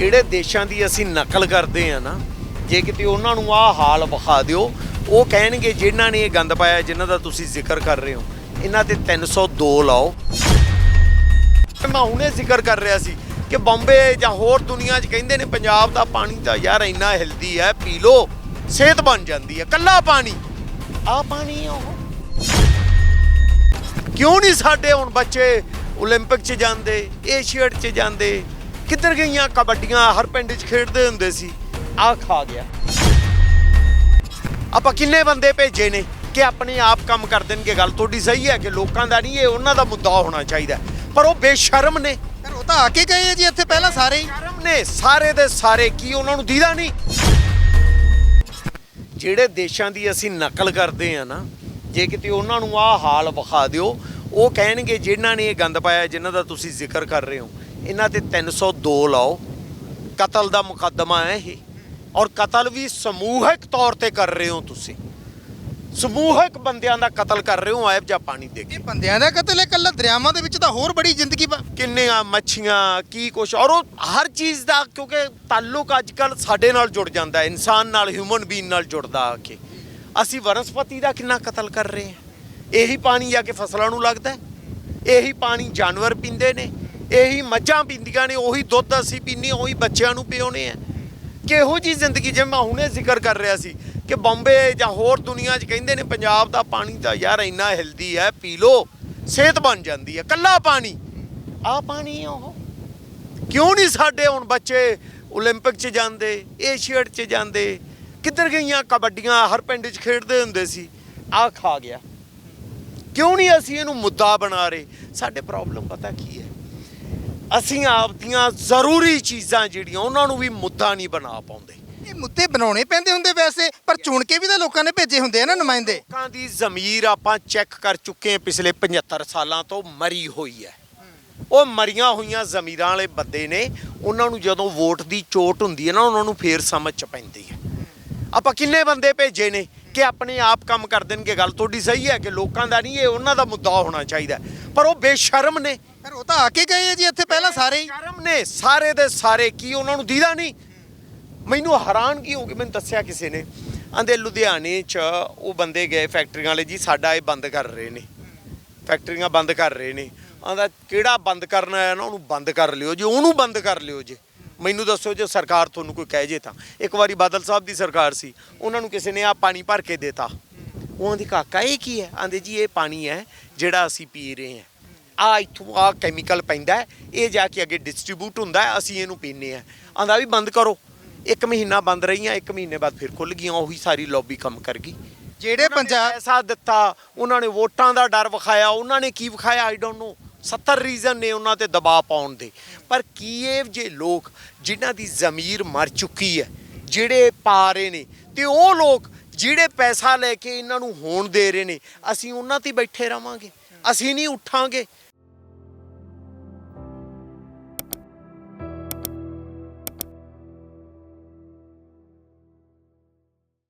ਜਿਹੜੇ ਦੇਸ਼ਾਂ ਦੀ ਅਸੀਂ ਨਕਲ ਕਰਦੇ ਆ ਨਾ ਜੇ ਕਿਤੇ ਉਹਨਾਂ ਨੂੰ ਆਹ ਹਾਲ ਵਿਖਾ ਦਿਓ ਉਹ ਕਹਿਣਗੇ ਜਿਨ੍ਹਾਂ ਨੇ ਇਹ ਗੰਦ ਪਾਇਆ ਜਿਨ੍ਹਾਂ ਦਾ ਤੁਸੀਂ ਜ਼ਿਕਰ ਕਰ ਰਹੇ ਹੋ ਇਹਨਾਂ ਤੇ 302 ਲਾਓ ਮੈਂ ਹੁਣੇ ਜ਼ਿਕਰ ਕਰ ਰਿਹਾ ਸੀ ਕਿ ਬੰਬੇ ਜਾਂ ਹੋਰ ਦੁਨੀਆ 'ਚ ਕਹਿੰਦੇ ਨੇ ਪੰਜਾਬ ਦਾ ਪਾਣੀ ਤਾਂ ਯਾਰ ਇੰਨਾ ਹੈਲਦੀ ਹੈ ਪੀ ਲੋ ਸਿਹਤ ਬਣ ਜਾਂਦੀ ਹੈ ਕੱਲਾ ਪਾਣੀ ਆ ਪਾਣੀ ਆ ਉਹ ਕਿਉਂ ਨਹੀਂ ਸਾਡੇ ਹੁਣ ਬੱਚੇ 올림픽 'ਚ ਜਾਂਦੇ ਏਸ਼ੀਅਡ 'ਚ ਜਾਂਦੇ ਕਿੱਧਰ ਗਈਆਂ ਕਬੱਡੀਆਂ? ਹਰ ਪਿੰਡ 'ਚ ਖੇਡਦੇ ਹੁੰਦੇ ਸੀ। ਆ ਖਾ ਗਿਆ। ਆਪਾਂ ਕਿੰਨੇ ਬੰਦੇ ਭੇਜੇ ਨੇ ਕਿ ਆਪਣੇ ਆਪ ਕੰਮ ਕਰ ਦੇਣਗੇ? ਗੱਲ ਤੁਹਾਡੀ ਸਹੀ ਹੈ ਕਿ ਲੋਕਾਂ ਦਾ ਨਹੀਂ ਇਹ ਉਹਨਾਂ ਦਾ ਮੁੱਦਾ ਹੋਣਾ ਚਾਹੀਦਾ। ਪਰ ਉਹ ਬੇਸ਼ਰਮ ਨੇ। ਪਰ ਉਹ ਤਾਂ ਆ ਕੇ ਗਏ ਆ ਜੀ ਇੱਥੇ ਪਹਿਲਾਂ ਸਾਰੇ ਹੀ। ਸ਼ਰਮ ਨੇ। ਸਾਰੇ ਦੇ ਸਾਰੇ ਕੀ ਉਹਨਾਂ ਨੂੰ ਦੀਦਾ ਨਹੀਂ? ਜਿਹੜੇ ਦੇਸ਼ਾਂ ਦੀ ਅਸੀਂ ਨਕਲ ਕਰਦੇ ਆ ਨਾ ਜੇ ਕਿਤੇ ਉਹਨਾਂ ਨੂੰ ਆਹ ਹਾਲ ਵਿਖਾ ਦਿਓ ਉਹ ਕਹਿਣਗੇ ਜਿਨ੍ਹਾਂ ਨੇ ਇਹ ਗੰਦ ਪਾਇਆ ਜਿਨ੍ਹਾਂ ਦਾ ਤੁਸੀਂ ਜ਼ਿਕਰ ਕਰ ਰਹੇ ਹੋ। ਇਹਨਾਂ ਤੇ 302 ਲਾਓ। ਕਤਲ ਦਾ ਮੁਕੱਦਮਾ ਹੈ ਇਹ। ਔਰ ਕਤਲ ਵੀ ਸਮੂਹਿਕ ਤੌਰ ਤੇ ਕਰ ਰਹੇ ਹੋ ਤੁਸੀਂ। ਸਮੂਹਿਕ ਬੰਦਿਆਂ ਦਾ ਕਤਲ ਕਰ ਰਹੇ ਹੋ ਐਬ ਜਾਂ ਪਾਣੀ ਦੇ ਕੇ। ਇਹ ਬੰਦਿਆਂ ਦਾ ਕਤਲ ਹੈ ਕੱਲਾ ਦਰਿਆਵਾਂ ਦੇ ਵਿੱਚ ਤਾਂ ਹੋਰ ਬੜੀ ਜ਼ਿੰਦਗੀ ਬ- ਕਿੰਨੀਆਂ ਮੱਛੀਆਂ ਕੀ ਕੁਛ। ਔਰ ਉਹ ਹਰ ਚੀਜ਼ ਦਾ ਕਿਉਂਕਿ ਤਾਲੁਕ ਅੱਜ ਕੱਲ ਸਾਡੇ ਨਾਲ ਜੁੜ ਜਾਂਦਾ ਹੈ। ਇਨਸਾਨ ਨਾਲ ਹਿਊਮਨ ਬੀਨ ਨਾਲ ਜੁੜਦਾ ਆ ਕੇ। ਅਸੀਂ ਵਨਸਪਤੀ ਦਾ ਕਿੰਨਾ ਕਤਲ ਕਰ ਰਹੇ ਹਾਂ। ਇਹੀ ਪਾਣੀ ਆ ਕੇ ਫਸਲਾਂ ਨੂੰ ਲੱਗਦਾ ਹੈ। ਇਹੀ ਪਾਣੀ ਜਾਨਵਰ ਪੀਂਦੇ ਨੇ। ਇਹੀ ਮੱਝਾਂ ਪੀਂਦੀਆਂ ਨੇ ਉਹੀ ਦੁੱਧ ਅਸੀਂ ਪੀਂਦੇ ਹਾਂ ਉਹੀ ਬੱਚਿਆਂ ਨੂੰ ਪਿਉਨੇ ਆ ਕਿਹੋ ਜੀ ਜ਼ਿੰਦਗੀ ਜਿਵੇਂ ਮੈਂ ਹੁਣੇ ਜ਼ਿਕਰ ਕਰ ਰਿਹਾ ਸੀ ਕਿ ਬੰਬੇ ਜਾਂ ਹੋਰ ਦੁਨੀਆ 'ਚ ਕਹਿੰਦੇ ਨੇ ਪੰਜਾਬ ਦਾ ਪਾਣੀ ਤਾਂ ਯਾਰ ਇੰਨਾ ਹੈਲਦੀ ਹੈ ਪੀ ਲੋ ਸਿਹਤ ਬਣ ਜਾਂਦੀ ਹੈ ਕੱਲਾ ਪਾਣੀ ਆ ਪਾਣੀ ਆ ਉਹ ਕਿਉਂ ਨਹੀਂ ਸਾਡੇ ਹੁਣ ਬੱਚੇ 올림픽 'ਚ ਜਾਂਦੇ ਏਸ਼ੀਅਡ 'ਚ ਜਾਂਦੇ ਕਿੱਧਰ ਗਈਆਂ ਕਬੱਡੀਆਂ ਹਰ ਪਿੰਡ 'ਚ ਖੇਡਦੇ ਹੁੰਦੇ ਸੀ ਆ ਖਾ ਗਿਆ ਕਿਉਂ ਨਹੀਂ ਅਸੀਂ ਇਹਨੂੰ ਮੁੱਦਾ ਬਣਾ ਰਹੇ ਸਾਡੇ ਪ੍ਰੋਬਲਮ ਪਤਾ ਕੀ ਹੈ ਅਸੀਂ ਆਪਦੀਆਂ ਜ਼ਰੂਰੀ ਚੀਜ਼ਾਂ ਜਿਹੜੀਆਂ ਉਹਨਾਂ ਨੂੰ ਵੀ ਮੁੱਦਾ ਨਹੀਂ ਬਣਾ ਪਾਉਂਦੇ। ਇਹ ਮੁੱਦੇ ਬਣਾਉਣੇ ਪੈਂਦੇ ਹੁੰਦੇ ਵੈਸੇ ਪਰ ਚੁਣ ਕੇ ਵੀ ਤਾਂ ਲੋਕਾਂ ਨੇ ਭੇਜੇ ਹੁੰਦੇ ਆ ਨਾ ਨੁਮਾਇੰਦੇ। ਲੋਕਾਂ ਦੀ ਜ਼ਮੀਰ ਆਪਾਂ ਚੈੱਕ ਕਰ ਚੁੱਕੇ ਹਾਂ ਪਿਛਲੇ 75 ਸਾਲਾਂ ਤੋਂ ਮਰੀ ਹੋਈ ਹੈ। ਉਹ ਮਰੀਆਂ ਹੋਈਆਂ ਜ਼ਮੀਰਾਂ ਵਾਲੇ ਬੰਦੇ ਨੇ ਉਹਨਾਂ ਨੂੰ ਜਦੋਂ ਵੋਟ ਦੀ ਚੋਟ ਹੁੰਦੀ ਹੈ ਨਾ ਉਹਨਾਂ ਨੂੰ ਫੇਰ ਸਮਝ ਚ ਪੈਂਦੀ ਹੈ। ਆਪਾਂ ਕਿੰਨੇ ਬੰਦੇ ਭੇਜੇ ਨੇ ਕਿ ਆਪਣੇ ਆਪ ਕੰਮ ਕਰ ਦੇਣਗੇ? ਗੱਲ ਤੁਹਾਡੀ ਸਹੀ ਹੈ ਕਿ ਲੋਕਾਂ ਦਾ ਨਹੀਂ ਇਹ ਉਹਨਾਂ ਦਾ ਮੁੱਦਾ ਹੋਣਾ ਚਾਹੀਦਾ ਪਰ ਉਹ ਬੇਸ਼ਰਮ ਨੇ। ਪਰ ਉਹ ਤਾਂ ਆ ਕੇ ਗਏ ਆ ਜੀ ਇੱਥੇ ਪਹਿਲਾਂ ਸਾਰੇ ਹੀ। ਸ਼ਰਮ ਨੇ ਸਾਰੇ ਦੇ ਸਾਰੇ। ਕੀ ਉਹਨਾਂ ਨੂੰ ਦੀਦਾ ਨਹੀਂ? ਮੈਨੂੰ ਹੈਰਾਨ ਕੀ ਹੋ ਗਈ ਮੈਨੂੰ ਦੱਸਿਆ ਕਿਸੇ ਨੇ। ਆਂਦੇ ਲੁਧਿਆਣੇ 'ਚ ਉਹ ਬੰਦੇ ਗਏ ਫੈਕਟਰੀਆਂ ਵਾਲੇ ਜੀ ਸਾਡਾ ਇਹ ਬੰਦ ਕਰ ਰਹੇ ਨੇ। ਫੈਕਟਰੀਆਂ ਬੰਦ ਕਰ ਰਹੇ ਨੇ। ਆਂਦਾ ਕਿਹੜਾ ਬੰਦ ਕਰਨਾ ਹੈ ਨਾ ਉਹਨੂੰ ਬੰਦ ਕਰ ਲਿਓ ਜੀ ਉਹਨੂੰ ਬੰਦ ਕਰ ਲਿਓ ਜੀ। ਮੈਨੂੰ ਦੱਸੋ ਜੇ ਸਰਕਾਰ ਤੁਹਾਨੂੰ ਕੋਈ ਕਹਿ ਜੇ ਤਾਂ। ਇੱਕ ਵਾਰੀ ਬਾਦਲ ਸਾਹਿਬ ਦੀ ਸਰਕਾਰ ਸੀ ਉਹਨਾਂ ਨੂੰ ਕਿਸੇ ਨੇ ਆ ਪਾਣੀ ਭਰ ਕੇ ਦੇਤਾ। ਉਹ ਆਂਦੀ ਕਾਕਾ ਇਹ ਕੀ ਹੈ? ਆਂਦੇ ਜੀ ਇਹ ਪਾਣੀ ਹੈ ਜਿਹੜਾ ਅਸੀਂ ਪੀ ਰਹੇ ਹਾਂ। ਆ ਇੱਥੋਂ ਆ ਕੈਮੀਕਲ ਪੈਂਦਾ ਇਹ ਜਾ ਕੇ ਅੱਗੇ ਡਿਸਟ੍ਰੀਬਿਊਟ ਹੁੰਦਾ ਅਸੀਂ ਇਹਨੂੰ ਪੀਂਦੇ ਆ ਆਂਦਾ ਵੀ ਬੰਦ ਕਰੋ। ਇੱਕ ਮਹੀਨਾ ਬੰਦ ਰਹੀਆਂ ਇੱਕ ਮਹੀਨੇ ਬਾਅਦ ਫਿਰ ਖੁੱਲ ਗਈਆਂ ਉਹੀ ਸਾਰੀ ਲੌਬੀ ਕੰਮ ਕਰ ਗਈ। ਜਿਹੜੇ ਪੰਜਾਬ ਪੈਸਾ ਦਿੱਤਾ ਉਹਨਾਂ ਨੇ ਵੋਟਾਂ ਦਾ ਡਰ ਵਿਖਾਇਆ ਉਹਨਾਂ ਨੇ ਕੀ ਵਿਖਾਇਆ? ਆਈ ਡੋਨਟ ਨੋ 70 ਰੀਜ਼ਨ ਨੇ ਉਹਨਾਂ ਤੇ ਦਬਾਅ ਪਾਉਣ ਦੇ। ਪਰ ਕੀ ਇਹ ਜੇ ਲੋਕ ਜਿਨ੍ਹਾਂ ਦੀ ਜ਼ਮੀਰ ਮਰ ਚੁੱਕੀ ਹੈ, ਜਿਹੜੇ ਪਾ ਰਹੇ ਨੇ, ਤੇ ਉਹ ਲੋਕ ਜਿਹੜੇ ਪੈਸਾ ਲੈ ਕੇ ਇਹਨਾਂ ਨੂੰ ਹੋਣ ਦੇ ਰਹੇ ਨੇ, ਅਸੀਂ ਉਹਨਾਂ ਤੇ ਬੈਠੇ ਰਵਾਂਗੇ। ਅਸੀਂ ਨਹੀਂ ਉੱਠਾਂਗੇ।